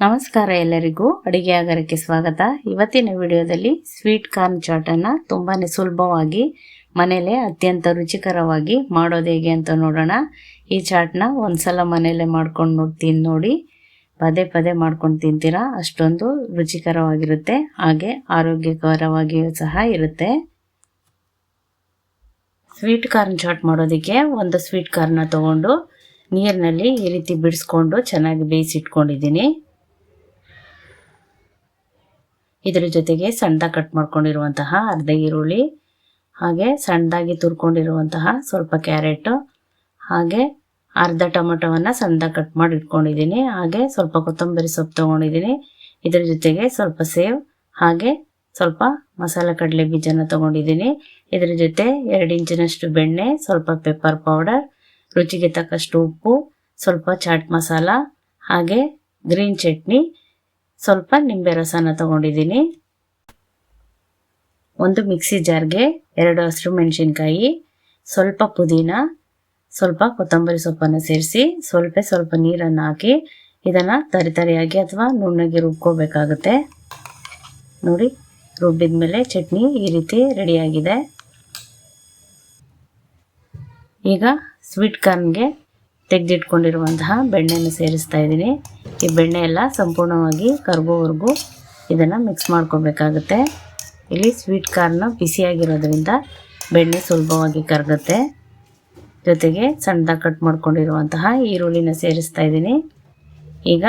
ನಮಸ್ಕಾರ ಎಲ್ಲರಿಗೂ. ಅಡುಗೆ ಆಗರಕ್ಕೆ ಸ್ವಾಗತ. ಇವತ್ತಿನ ವಿಡಿಯೋದಲ್ಲಿ ಸ್ವೀಟ್ ಕಾರ್ನ್ ಚಾಟನ್ನು ತುಂಬಾ ಸುಲಭವಾಗಿ ಮನೇಲೆ ಅತ್ಯಂತ ರುಚಿಕರವಾಗಿ ಮಾಡೋದು ಹೇಗೆ ಅಂತ ನೋಡೋಣ. ಈ ಚಾಟ್ನ ಒಂದ್ಸಲ ಮನೇಲೆ ಮಾಡ್ಕೊಂಡು ತಿಂದು ನೋಡಿ. ಪದೇ ಪದೇ ಮಾಡ್ಕೊಂಡು ತಿಂತೀರಾ, ಅಷ್ಟೊಂದು ರುಚಿಕರವಾಗಿರುತ್ತೆ. ಹಾಗೆ ಆರೋಗ್ಯಕರವಾಗಿಯೂ ಸಹ ಇರುತ್ತೆ. ಸ್ವೀಟ್ ಕಾರ್ನ್ ಚಾಟ್ ಮಾಡೋದಕ್ಕೆ ಒಂದು ಸ್ವೀಟ್ ಕಾರ್ನ ತಗೊಂಡು ನೀರಿನಲ್ಲಿ ಈ ರೀತಿ ಬಿಡಿಸ್ಕೊಂಡು ಚೆನ್ನಾಗಿ ಬೇಯಿಸಿಟ್ಕೊಂಡಿದ್ದೀನಿ. ಇದರ ಜೊತೆಗೆ ಸಣ್ಣದಾಗಿ ಕಟ್ ಮಾಡ್ಕೊಂಡಿರುವಂತಹ ಅರ್ಧ ಈರುಳ್ಳಿ, ಹಾಗೆ ಸಣ್ಣದಾಗಿ ತುರ್ಕೊಂಡಿರುವಂತಹ ಸ್ವಲ್ಪ ಕ್ಯಾರೆಟು, ಹಾಗೆ ಅರ್ಧ ಟೊಮೆಟೊವನ್ನು ಸಣ್ಣದಾಗಿ ಕಟ್ ಮಾಡಿ ಇಟ್ಕೊಂಡಿದ್ದೀನಿ. ಹಾಗೆ ಸ್ವಲ್ಪ ಕೊತ್ತಂಬರಿ ಸೊಪ್ಪು ತೊಗೊಂಡಿದ್ದೀನಿ. ಇದರ ಜೊತೆಗೆ ಸ್ವಲ್ಪ ಸೇವ್, ಹಾಗೆ ಸ್ವಲ್ಪ ಮಸಾಲೆ ಕಡಲೆ ಬೀಜನ ತೊಗೊಂಡಿದ್ದೀನಿ. ಇದರ ಜೊತೆ ಎರಡು ಇಂಚಿನಷ್ಟು ಬೆಣ್ಣೆ, ಸ್ವಲ್ಪ ಪೆಪ್ಪರ್ ಪೌಡರ್ ರುಚಿಗೆ ತಕ್ಕಷ್ಟು ಉಪ್ಪು, ಸ್ವಲ್ಪ ಚಾಟ್ ಮಸಾಲ, ಹಾಗೆ ಗ್ರೀನ್ ಚಟ್ನಿ ಸ್ವಲ್ಪ ನಿಂಬೆ ರಸನ ತಗೊಂಡಿದ್ದೀನಿ. ಒಂದು ಮಿಕ್ಸಿ ಜಾರ್ಗೆ ಎರಡು ಹಸಿರು ಮೆಣಸಿನ್ಕಾಯಿ, ಸ್ವಲ್ಪ ಪುದೀನ, ಸ್ವಲ್ಪ ಕೊತ್ತಂಬರಿ ಸೊಪ್ಪನ್ನು ಸೇರಿಸಿ ಸ್ವಲ್ಪ ಸ್ವಲ್ಪ ನೀರನ್ನು ಹಾಕಿ ಇದನ್ನು ತರಿತರಿಯಾಗಿ ಅಥವಾ ನುಣ್ಣಗೆ ರುಬ್ಕೋಬೇಕಾಗುತ್ತೆ. ನೋಡಿ ರುಬ್ಬಿದ ಮೇಲೆ ಚಟ್ನಿ ಈ ರೀತಿ ರೆಡಿಯಾಗಿದೆ. ಈಗ ಸ್ವೀಟ್ ಕಾರ್ನ್ಗೆ ತೆಗೆದಿಟ್ಕೊಂಡಿರುವಂತಹ ಬೆಣ್ಣೆನ ಸೇರಿಸ್ತಾ ಇದ್ದೀನಿ. ಈ ಬೆಣ್ಣೆ ಎಲ್ಲ ಸಂಪೂರ್ಣವಾಗಿ ಕರ್ಗೋವರೆಗೂ ಇದನ್ನು ಮಿಕ್ಸ್ ಮಾಡ್ಕೋಬೇಕಾಗುತ್ತೆ. ಇಲ್ಲಿ ಸ್ವೀಟ್ ಕಾರ್ನ ಬಿಸಿಯಾಗಿರೋದ್ರಿಂದ ಬೆಣ್ಣೆ ಸುಲಭವಾಗಿ ಕರಗುತ್ತೆ. ಜೊತೆಗೆ ಸಣ್ಣದಾಗಿ ಕಟ್ ಮಾಡ್ಕೊಂಡಿರುವಂತಹ ಈರುಳ್ಳಿನ ಸೇರಿಸ್ತಾ ಇದ್ದೀನಿ. ಈಗ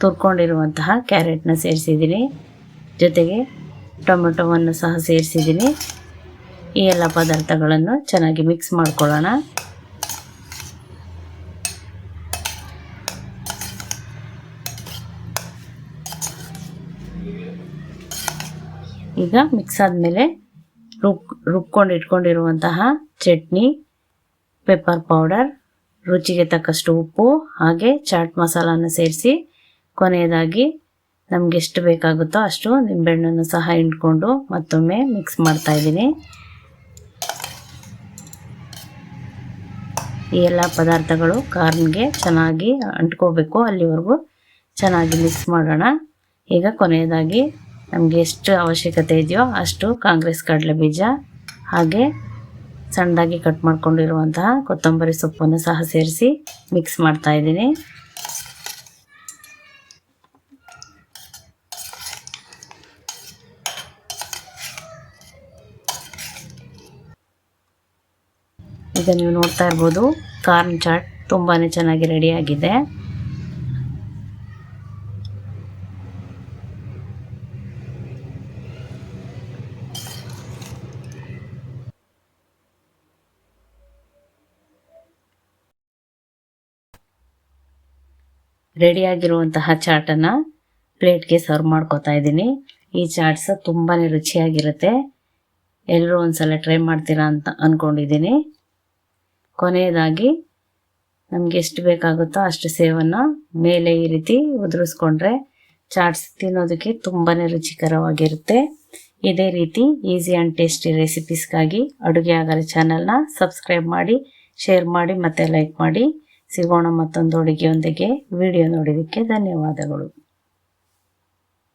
ತುರ್ಕೊಂಡಿರುವಂತಹ ಕ್ಯಾರೆಟ್ನ ಸೇರಿಸಿದ್ದೀನಿ. ಜೊತೆಗೆ ಟೊಮೆಟೊವನ್ನು ಸಹ ಸೇರಿಸಿದ್ದೀನಿ. ಈ ಎಲ್ಲ ಪದಾರ್ಥಗಳನ್ನು ಚೆನ್ನಾಗಿ ಮಿಕ್ಸ್ ಮಾಡ್ಕೊಳ್ಳೋಣ. ಈಗ ಮಿಕ್ಸ್ ಆದಮೇಲೆ ರುಬ್, ರುಬ್ಕೊಂಡು ಇಟ್ಕೊಂಡಿರುವಂತಹ ಚಟ್ನಿ ಪೆಪ್ಪರ್ ಪೌಡರ್ ರುಚಿಗೆ ತಕ್ಕಷ್ಟು ಉಪ್ಪು, ಹಾಗೆ ಚಾಟ್ ಮಸಾಲಾನ ಸೇರಿಸಿ ಕೊನೆಯದಾಗಿ ನಮ್ಗೆ ಎಷ್ಟು ಬೇಕಾಗುತ್ತೋ ಅಷ್ಟು ನಿಂಬೆಹಣ್ಣನ್ನು ಸಹ ಹಿಂಡ್ಕೊಂಡು ಮತ್ತೊಮ್ಮೆ ಮಿಕ್ಸ್ ಮಾಡ್ತಾ ಇದ್ದೀನಿ. ಈ ಎಲ್ಲ ಪದಾರ್ಥಗಳು ಕಾರ್ನ್ಗೆ ಚೆನ್ನಾಗಿ ಅಂಟ್ಕೋಬೇಕು, ಅಲ್ಲಿವರೆಗೂ ಚೆನ್ನಾಗಿ ಮಿಕ್ಸ್ ಮಾಡೋಣ. ಈಗ ಕೊನೆಯದಾಗಿ ನಮಗೆ ಎಷ್ಟು ಅವಶ್ಯಕತೆ ಇದೆಯೋ ಅಷ್ಟು ಕಾಂಗ್ರೆಸ್ ಕಡಲೆ ಬೀಜ, ಹಾಗೆ ಸಣ್ಣದಾಗಿ ಕಟ್ ಮಾಡ್ಕೊಂಡಿರುವಂತಹ ಕೊತ್ತಂಬರಿ ಸೊಪ್ಪನ್ನು ಸಹ ಸೇರಿಸಿ ಮಿಕ್ಸ್ ಮಾಡ್ತಾ ಇದ್ದೀನಿ. ಈಗ ನೀವು ನೋಡ್ತಾ ಇರ್ಬೋದು, ಕಾರ್ನ್ ಚಾಟ್ ತುಂಬಾ ಚೆನ್ನಾಗಿ ರೆಡಿಯಾಗಿದೆ ರೆಡಿಯಾಗಿರುವಂತಹ ಚಾಟನ್ನು ಪ್ಲೇಟ್ಗೆ ಸರ್ವ್ ಮಾಡ್ಕೋತಾ ಇದ್ದೀನಿ. ಈ ಚಾಟ್ಸ್ ತುಂಬಾ ರುಚಿಯಾಗಿರುತ್ತೆ. ಎಲ್ಲರೂ ಒಂದ್ಸಲ ಟ್ರೈ ಮಾಡ್ತೀರಾ ಅಂತ ಅಂದ್ಕೊಂಡಿದ್ದೀನಿ ಕೊನೆಯದಾಗಿ ನಮಗೆ ಎಷ್ಟು ಬೇಕಾಗುತ್ತೋ ಅಷ್ಟು ಸೇವನ್ನು ಮೇಲೆ ಈ ರೀತಿ ಉದುರಿಸ್ಕೊಂಡ್ರೆ ಚಾಟ್ಸ್ ತಿನ್ನೋದಕ್ಕೆ ತುಂಬಾ ರುಚಿಕರವಾಗಿರುತ್ತೆ. ಇದೇ ರೀತಿ ಈಸಿ ಆ್ಯಂಡ್ ಟೇಸ್ಟಿ ರೆಸಿಪೀಸ್ಗಾಗಿ ಅಡುಗೆ ಆಗರ ಚಾನಲ್ನ ಸಬ್ಸ್ಕ್ರೈಬ್ ಮಾಡಿ, ಶೇರ್ ಮಾಡಿ ಮತ್ತು ಲೈಕ್ ಮಾಡಿ. ಸಿಗೋಣ ಮತ್ತೊಂದು ಅಡುಗೆಯೊಂದಿಗೆ. ವಿಡಿಯೋ ನೋಡಿದ್ದಕ್ಕೆ ಧನ್ಯವಾದಗಳು.